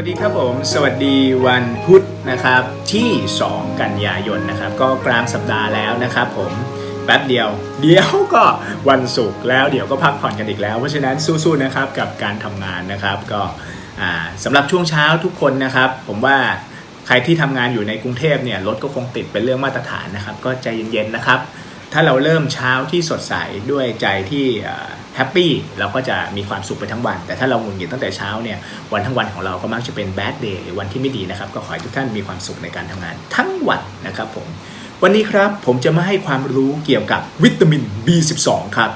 วัสดีครับผม สวัสดีวันพุธนะครับที่ 2 กันยายนนะครับ ก็กลางสัปดาห์แล้วนะครับ ผมแป๊บเดียว เดี๋ยวก็วันศุกร์แล้วเดี๋ยวก็พักผ่อนกันอีกแล้ว เพราะฉะนั้นสู้ๆนะครับกับการทำงานนะครับ ก็อ่าสำหรับช่วงเช้าทุกคนนะครับ ผมว่าใครที่ทำงานอยู่ในกรุงเทพเนี่ยรถก็คงติดเป็นเรื่องมาตรฐานนะครับ ก็ใจเย็นๆนะครับ ถ้าเราเริ่มเช้าที่สดใสด้วยใจที่แฮปปี้เราก็จะมีความสุขไปทั้งวัน แต่ถ้าเราหงุดหงิดตั้งแต่เช้าเนี่ยวันทั้งวันของเราก็มักจะเป็นแบดเดย์หรือวันที่ไม่ดีนะครับก็ขอให้ทุกท่านมีความสุขในการทำงานทั้งวันนะครับผมวันนี้ครับผมจะมาให้ความรู้เกี่ยวกับวิตามิน B12 ครับ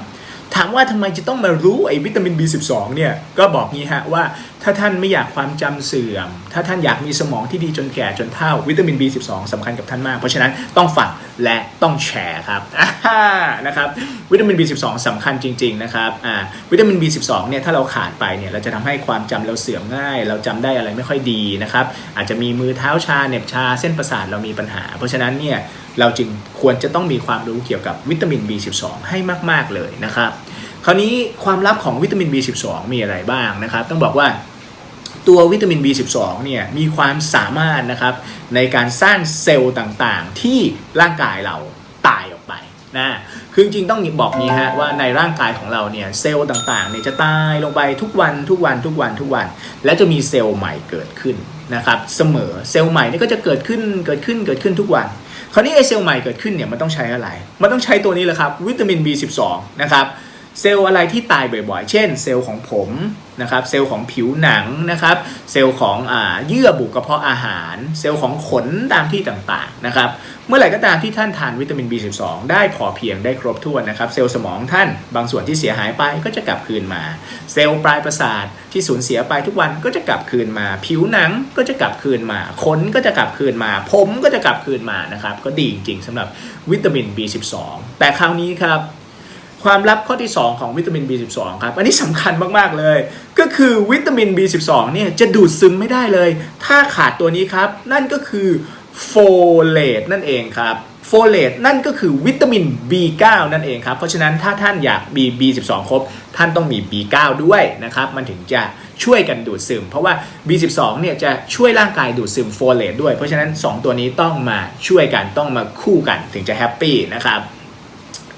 ถามว่าทำไมจะต้องมารู้ไอ้วิตามิน B12 เนี่ยก็บอกงี้ฮะว่า ถ้าท่านไม่อยากความจำเสื่อม ถ้าท่านอยากมีสมองที่ดีจนแก่จนเฒ่าวิตามิน B12 สำคัญกับท่านมาก เพราะฉะนั้นต้องฟังและต้องแชร์ครับนะครับวิตามิน B12 สำคัญจริง ๆ นะครับอ่าวิตามิน B12 เนี่ยถ้าเราขาดไปเนี่ยเราจะทำให้ความจำเราเสื่อมง่าย เราจำได้อะไรไม่ค่อยดีนะครับอาจจะมีมือเท้าชาเหน็บชาเส้นประสาทเรามีปัญหา เพราะฉะนั้นเนี่ยเราจึงควรจะต้องมีความรู้เกี่ยวกับวิตามิน B12 ให้มาก ๆเลยนะครับคราวนี้ความลับของวิตามิน B12 มีอะไรบ้างนะครับ ต้องบอกว่า ตัววิตามิน B12 เนี่ยมีความสามารถนะครับในการสร้างเซลล์ต่างๆ ที่ร่างกายเราตายออกไปนะคือจริงต้องบอกนี้ฮะว่าในร่างกายของเราเนี่ยเซลล์ต่างๆเนี่ยจะตายลงไปทุกวันทุกวันทุกวันทุกวัน และจะมีเซลล์ใหม่เกิดขึ้นนะครับเสมอเซลล์ใหม่นี่ก็จะเกิดขึ้นเกิดขึ้นเกิดขึ้นทุกวัน คราวนี้ไอเซลล์ใหม่เกิดขึ้นเนี่ยมันต้องใช้อะไร มันต้องใช้ตัวนี้แหละครับวิตามิน B12 นะครับเซลล์อะไรที่ตายบ่อยๆ เช่น เซลล์ของผม นะครับเซลล์ของผิวหนังนะครับเซลล์ของอ่าเยื่อบุกระเพาะอาหาร เซลล์ของขนตามที่ต่างๆนะครับเมื่อไหร่ก็ตามที่ท่านทานวิตามิน B12 ได้พอเพียงได้ครบถ้วนนะครับเซลล์สมองท่านบางส่วนที่เสียหายไปก็จะกลับคืนมา เซลล์ปลายประสาทที่สูญเสียไปทุกวันก็จะกลับคืนมา ผิวหนังก็จะกลับคืนมา ขนก็จะกลับคืนมา ผมก็จะกลับคืนมานะครับก็ดีจริงๆสำหรับวิตามิน B12 แต่คราวนี้ครับ ความลับข้อที่ 2 ของวิตามิน B12 ครับ อันนี้สำคัญมาก ๆ เลย ก็คือวิตามิน B12 เนี่ยจะดูดซึมไม่ได้เลย ถ้าขาดตัวนี้ครับ นั่นก็คือโฟเลตนั่นเองครับโฟเลตนั่นก็คือวิตามิน B9 นั่นเองครับ เพราะฉะนั้นถ้าท่านอยากมี B12 ครบ ท่านต้องมี B9 ด้วยนะครับ มันถึงจะช่วยกันดูดซึม เพราะว่า B12 เนี่ยจะช่วยร่างกายดูดซึมโฟเลตด้วย เพราะฉะนั้น 2 ตัวนี้ต้องมาช่วยกันต้องมาคู่กันถึงจะแฮปปี้นะครับ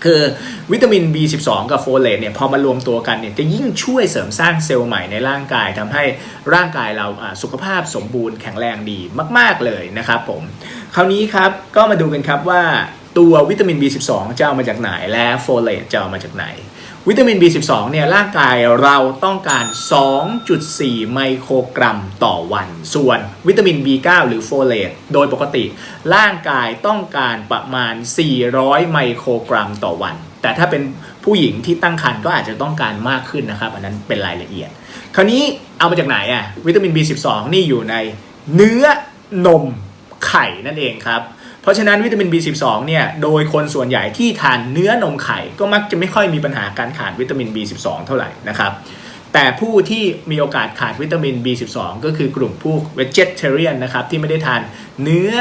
คือวิตามิน B12 กับโฟเลตเนี่ยพอมารวมตัวกันเนี่ยจะยิ่งช่วยเสริมสร้างเซลล์ใหม่ในร่างกายทำให้ร่างกายเราอ่าสุขภาพสมบูรณ์แข็งแรงดีมาก ๆเลยนะครับผมคราวนี้ครับก็มาดูกันครับว่าตัววิตามิน B12 จะเอามาจากไหน และโฟเลตจะเอามาจากไหน วิตามิน B12 เนี่ยร่างกายเราต้องการ 2.4 ไมโครกรัมต่อวัน ส่วนวิตามิน B9 หรือโฟเลตโดยปกติ ร่างกายต้องการประมาณ 400 ไมโครกรัมต่อวัน แต่ถ้าเป็นผู้หญิงที่ตั้งครรภ์ก็อาจจะต้องการมากขึ้นนะครับ อันนั้นเป็นรายละเอียด คราวนี้เอามาจากไหนอะวิตามิน B12 นี่อยู่ในเนื้อนมไข่นั่นเองครับ เพราะฉะนั้นวิตามิน B12 เนี่ยโดยคนส่วนใหญ่ที่ทานเนื้อนมไข่ก็มักจะไม่ค่อยมีปัญหาการขาดวิตามิน B12 เท่าไหร่นะครับแต่ผู้ที่มีโอกาสขาดวิตามิน B12 ก็คือกลุ่มผู้ vegetarian นะครับที่ไม่ได้ทานเนื้อ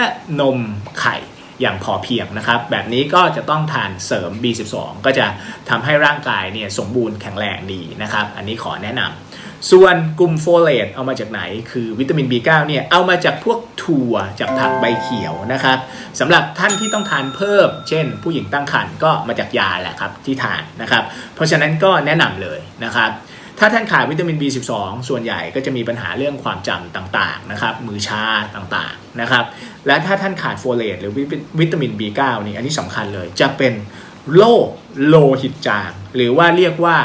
นมไข่ อย่างพอเพียงนะครับ แบบนี้ก็จะต้องทานเสริม B12 ก็จะทำให้ร่างกายเนี่ยสมบูรณ์แข็งแรงดีนะครับ อันนี้ขอแนะนำส่วนกลุ่มโฟเลตเอามาจากไหน คือวิตามิน B9 เนี่ยเอามาจากพวกถั่วจากผักใบเขียวนะครับสำหรับท่านที่ต้องทานเพิ่ม เช่น ผู้หญิงตั้งครรภ์ก็มาจากยาแหละครับที่ทานนะครับ เพราะฉะนั้นก็แนะนำเลยนะครับถ้าท่านขาดวิตามิน B12 ส่วนใหญ่ก็จะมีปัญหาเรื่องความจำต่างๆนะครับ มือชาต่างๆนะครับ และถ้าท่านขาดโฟเลตหรือวิตามิน B9 นี่อันนี้สำคัญเลย จะเป็นโรคโลหิตจาง หรือว่าเรียกว่า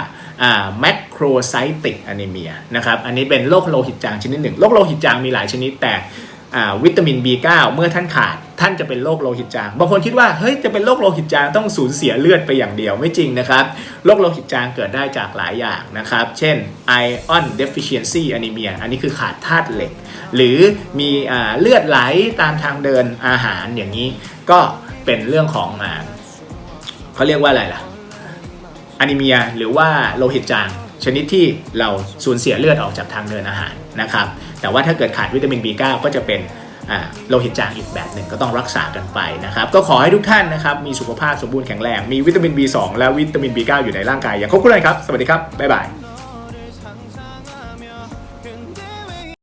แมคโครไซติกอนิเมียนะครับอันนี้เป็นโรคโลหิตจางชนิดหนึ่งโรคโลหิตจางมีหลายชนิดแต่วิตามิน B9 เมื่อท่านขาด ท่านจะเป็นโรคโลหิตจาง บางคนคิดว่าเฮ้ยจะเป็นโรคโลหิตจางต้องสูญเสียเลือดไปอย่างเดียวไม่จริงนะครับโรคโลหิตจางเกิดได้จากหลายอย่างนะครับ เช่น iron deficiency anemia อันนี้คือขาดธาตุเหล็ก หรือมีอ่าเลือดไหลตามทางเดินอาหารอย่างนี้ ก็เป็นเรื่องของอ่าเขาเรียกว่าอะไรล่ะอนิเมียหรือว่าโลหิตจางชนิดที่เราสูญเสียเลือดออกจากทางเดินอาหารนะครับ แต่ว่าถ้าเกิดขาดวิตามิน B9 ก็จะเป็น โลหิตจางอีกแบบหนึ่งก็ต้องรักษากันไปนะครับ ก็ขอให้ทุกท่านนะครับ มีสุขภาพสมบูรณ์แข็งแรง มีวิตามิน B2 และวิตามิน B9 อยู่ในร่างกายอย่างครบถ้วนครับ สวัสดีครับ บ๊ายบาย